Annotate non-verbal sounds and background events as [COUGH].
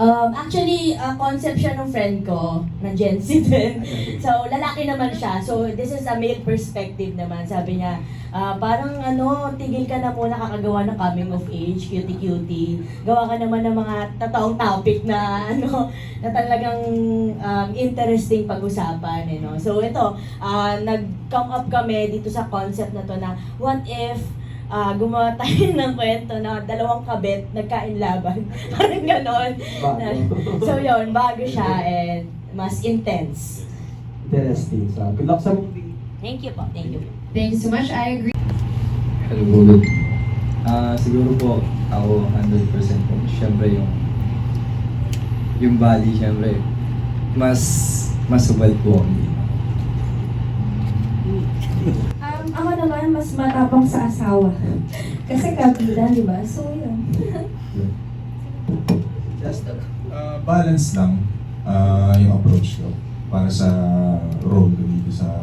Um, actually, uh, concept siya ng friend ko, na Gen Z [LAUGHS] din. So, lalaki naman siya. So, this is a male perspective naman. Sabi niya, ah, parang ano, tigil ka na muna kakagawa ng coming of age, cutie-cutie. Gawa ka naman ng mga totoong topic na [LAUGHS] ano, na talagang um, interesting pag-usapan. Eh, no? So, ito, ah, nag-come up kami dito sa concept na to na, what if ah gumawa tayo [LAUGHS] ng kwento na dalawang kabit nagkain laban. [LAUGHS] Parang ganon. So yon bago siya [LAUGHS] and mas intense. Interesting. So, good luck sa movie. Thank you po, thank you. Thank you so much. I agree. Hello, Bulog. Ah, siguro po ako 100% po. Siyempre yung yung body, siyempre mas mas subal po ako. Um, ako naman, mas matapang sa asawa. Kasi kabila, di ba? So, yun. Just Uh, balance lang uh, yung approach ko para sa role ko dito sa